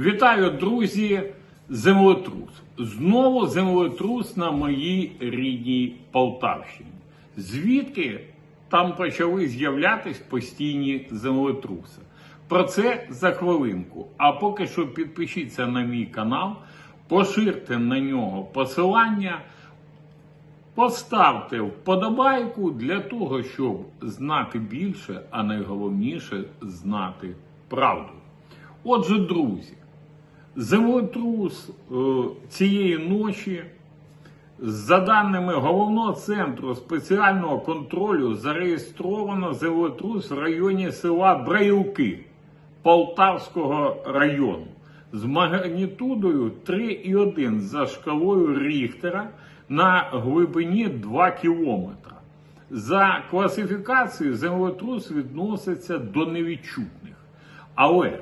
Вітаю, друзі! Землетрус. Знову землетрус на моїй рідній Полтавщині. Звідки там почали з'являтись постійні землетруси? Про це за хвилинку. А поки що підпишіться на мій канал, поширте на нього посилання, поставте вподобайку для того, щоб знати більше, а найголовніше знати правду. Отже, друзі, землетрус цієї ночі, за даними головного центру спеціального контролю, зареєстровано землетрус в районі села Браїлки Полтавського району з магнітудою 3,1 за шкалою Ріхтера на глибині 2 кілометра. За класифікацією землетрус відноситься до невідчутних. Але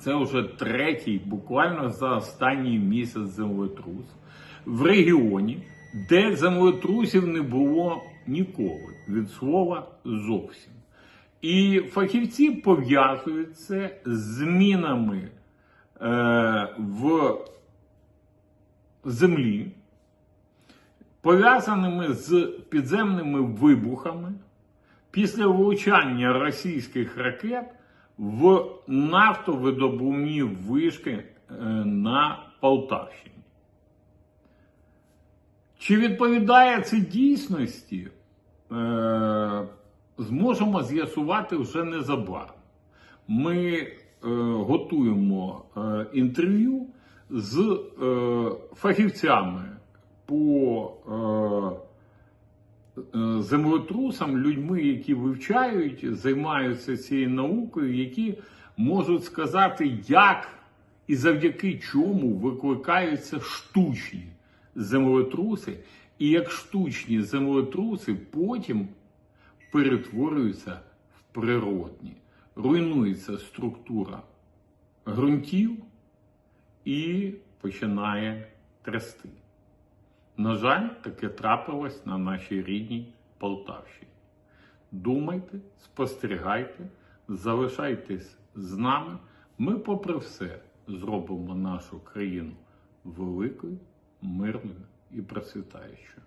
це вже третій, буквально за останній місяць землетрус в регіоні, де землетрусів не було ніколи, від слова зовсім. І фахівці пов'язують це з змінами е, в землі, пов'язаними з підземними вибухами після влучання російських ракет в нафтовидобувні вишки е, на Полтавщині. Чи відповідає це дійсності? Е, зможемо з'ясувати вже незабаром. Ми е, готуємо інтерв'ю з фахівцями по землетрусам, людьми, які вивчають, займаються цією наукою, які можуть сказати, як і завдяки чому викликаються штучні землетруси, і як штучні землетруси потім перетворюються в природні, руйнується структура ґрунтів і починає трясти. На жаль, таке трапилось на нашій рідній Полтавщині. Думайте, спостерігайте, залишайтесь з нами. Ми, попри все, зробимо нашу країну великою, мирною і процвітаючою.